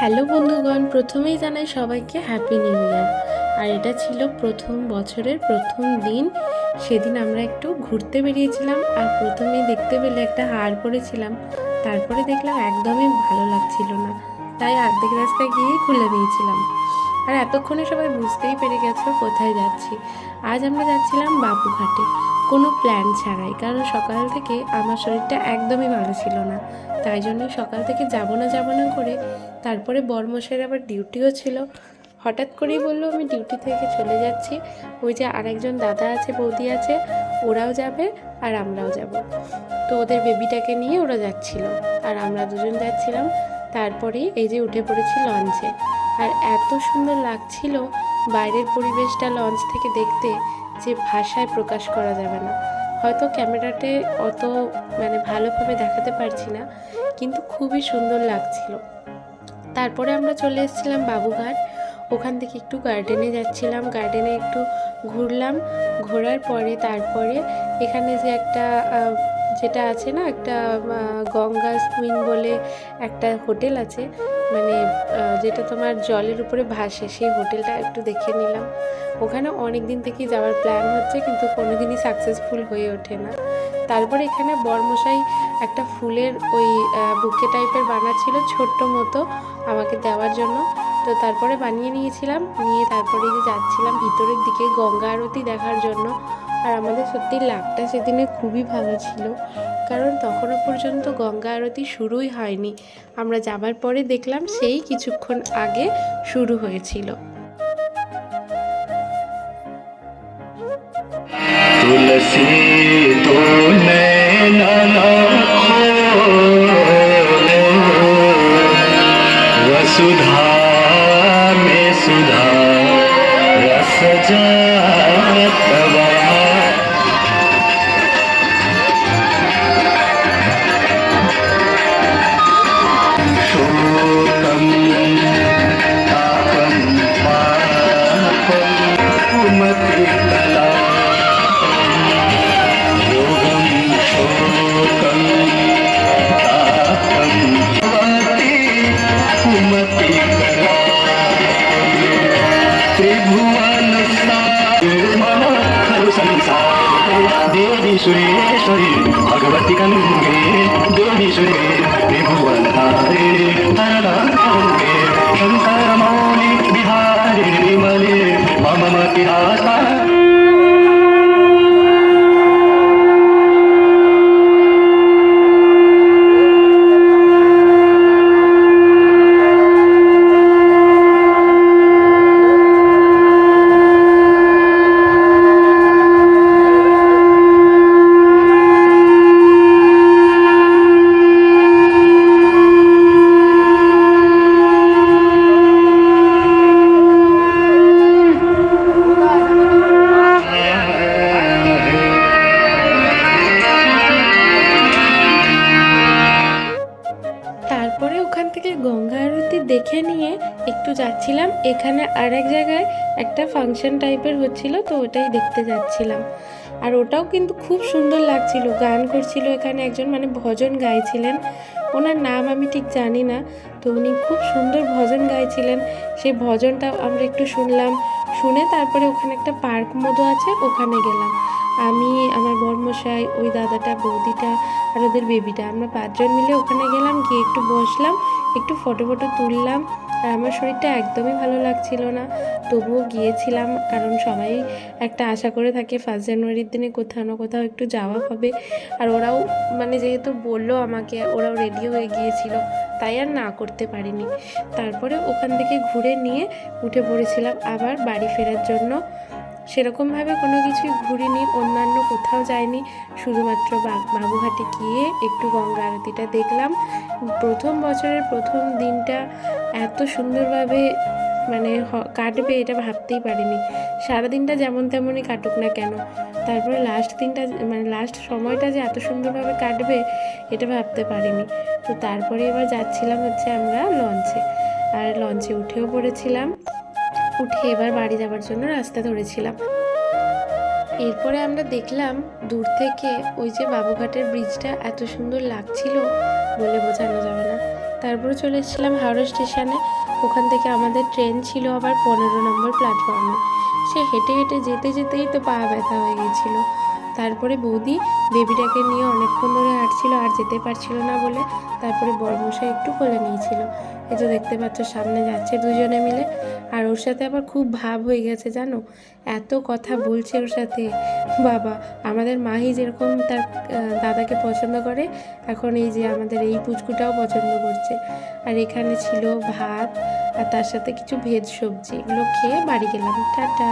Hello বন্ধুগণ, প্রথমেই জানাই সবাইকে হ্যাপি নিউ ইয়ার আর এটা ছিল প্রথম বছরের প্রথম দিন। সেদিন আমরা একটু ঘুরতে বেরিয়েছিলাম আর প্রথমেই দেখতে পেলে একটা হার করেছিলাম তারপরে দেখলাম একদমই ভালো লাগছিল না। তাই অর্ধেক রাস্তায় গিয়েই খুলে দিয়েছিলাম। আর এতক্ষণে সবাই বুঝতেই পেরে গেছো কোথায় যাচ্ছি। আজ আমরা যাচ্ছিলাম বাবুঘাটে। কোনো প্ল্যান ছাড়াই, কারণ সকাল থেকে আমার শরীরটা একদমই ভালো ছিল না। তাই জন্য সকাল থেকে যাব না যাব না করে তারপরে বর্মশের আবার ডিউটিও ছিল। হঠাৎ করেই বলল, আমি ডিউটি থেকে চলে যাচ্ছি। ওই যে আরেকজন দাদা আছে, বৌদি আছে, ওরাও যাবে আর আমরাও যাব। তো ওদের বেবিটাকে নিয়ে ওরা যাচ্ছিল। আর আমরা দুজন যাচ্ছিলাম। তারপরেই এই যে উঠে পড়েছি লঞ্চে। আর এত সুন্দর লাগছিল বাইরের পরিবেশটা লঞ্চ থেকে দেখতে। যে ভাষায় প্রকাশ করা যাবে না। হয়তো ক্যামেরাতে অত মানে ভালোভাবে দেখাতে পারছি না, কিন্তু খুবই সুন্দর লাগছিল। তারপরে আমরা চলে এসেছিলাম বাবুঘাট। ওখান থেকে একটু গার্ডেনে যাচ্ছিলাম। গার্ডেনে একটু ঘুরলাম। ঘোরার পরে তারপরে এখানে যে একটা যেটা আছে না? একটা গঙ্গা সুইং বলে একটা হোটেল আছে। মানে যেটা তোমার জলের উপরে ভাসে। সেই হোটেলটা একটু দেখে নিলাম। ওখানে অনেক দিন থেকেই যাওয়ার প্ল্যান হচ্ছে, কিন্তু কোনোদিনই সাকসেসফুল হয়ে ওঠে না। তারপরে এখানে বর্মশাই একটা ফুলের ওই বুকে টাইপের বানাচ্ছিল ছোট্ট মতো আমাকে দেওয়ার জন্য। তো তারপরে বানিয়ে নিয়েছিলাম। নিয়ে তারপরে যে যাচ্ছিলাম ভিতরের দিকে গঙ্গা আরতি দেখার জন্য। আর আমাদের সত্যি লাভটা সেদিনে খুবই ভালো ছিল। কারণ তখনও পর্যন্ত গঙ্গা আরতি শুরুই হয়নি। আমরা যাবার পরে দেখলাম সেই কিছুক্ষণ আগে শুরু হয়েছিল। সুধা মে সুধা রস যা దేవి సురేశ్వరి భగవతి కంగే దేవి సురే విభువన్నారే తరణే శంకరమౌళి బిహారి విమలే మమ మతిహారి থেকে গঙ্গা আরতি দেখে নিয়ে একটু যাচ্ছিলাম। এখানে আর এক জায়গায় একটা ফাংশন টাইপের হচ্ছিল, তো ওটাই দেখতে যাচ্ছিলাম। আর ওটাও কিন্তু খুব সুন্দর লাগছিল, গান করছিল এখানে একজন মানে ভজন গাইছিলেন। ওনার নাম আমি ঠিক জানি না, তো উনি খুব সুন্দর ভজন গাইছিলেন। সেই ভজনটা আমরা একটু শুনলাম, শুনে তারপরে ওখানে একটা পার্ক মতো আছে, ওখানে গেলাম। আমি, আমার বর্মশাই, ওই দাদাটা, বৌদিটা, আর ওদের বেবিটা আমরা পাঁচজন মিলে ওখানে গেলাম, গিয়ে একটু বসলাম। একটু ফটো ফটো তুললাম। আর আমার শরীরটা একদমই ভালো লাগছিল না। তবুও গিয়েছিলাম, কারণ সবাই একটা আশা করে থাকে ফার্স্ট জানুয়ারির দিনে কোথাও না কোথাও একটু যাওয়া হবে। আর ওরাও মানে যেহেতু বলল আমাকে, ওরাও রেডি হয়ে গিয়েছিল, তাই আর না করতে পারিনি। তারপরে ওখান থেকে ঘুরে নিয়ে উঠে পড়েছিলাম আবার বাড়ি ফেরার জন্য। সেরকমভাবে কোনো কিছুই ঘুরিনি, অন্যান্য কোথাও যায়নি শুধুমাত্র বাবুঘাটে গিয়ে একটু গঙ্গা আরতিটা দেখলাম। প্রথম বছরের প্রথম দিনটা এত সুন্দরভাবে মানে কাটবে এটা ভাবতেই পারিনি। সারাদিনটা যেমন তেমনই কাটুক না কেন, তারপরে লাস্ট দিনটা মানে লাস্ট সময়টা যে এত সুন্দরভাবে কাটবে, এটা ভাবতে পারিনি। তো তারপরে এবার যাচ্ছিলাম হচ্ছে আমরা লঞ্চে। আর লঞ্চে উঠেও পড়েছিলাম। উঠে এবার বাড়ি যাওয়ার জন্য রাস্তা ধরেছিলাম। এরপরে আমরা দেখলাম দূর থেকে ওই যে বাবুঘাটের ব্রিজটা এত সুন্দর লাগছিল বলে বোঝানো যাবে না। তারপরে চলে এসেছিলাম হাওড়া স্টেশনে। ওখান থেকে আমাদের ট্রেন ছিল আবার পনেরো নম্বর প্ল্যাটফর্মে সে হেঁটে হেঁটে যেতে যেতেই তো পা ব্যথা হয়ে গেছিল তারপরে বৌদি বেবিটাকে নিয়ে অনেকক্ষণ ধরে হাঁটছিল, আর যেতে পারছিল না বলে তারপরে বর্মশাই একটু কোলে নিয়েছিল। এই তো দেখতে পাচ্ছ, সামনে যাচ্ছে দুজনে মিলে। আর ওর সাথে আবার খুব ভাব হয়ে গেছে, জানো? এত কথা বলছে ওর সাথে। বাবা, আমাদের মাহি যেরকম তার দাদাকে পছন্দ করে, এখন এই যে আমাদের এই পুচকুটাও পছন্দ করছে। আর এখানে ছিল ভাত, আর তার সাথে কিছু ভেজ সবজি। এগুলো খেয়ে বাড়ি গেলাম। টাটা।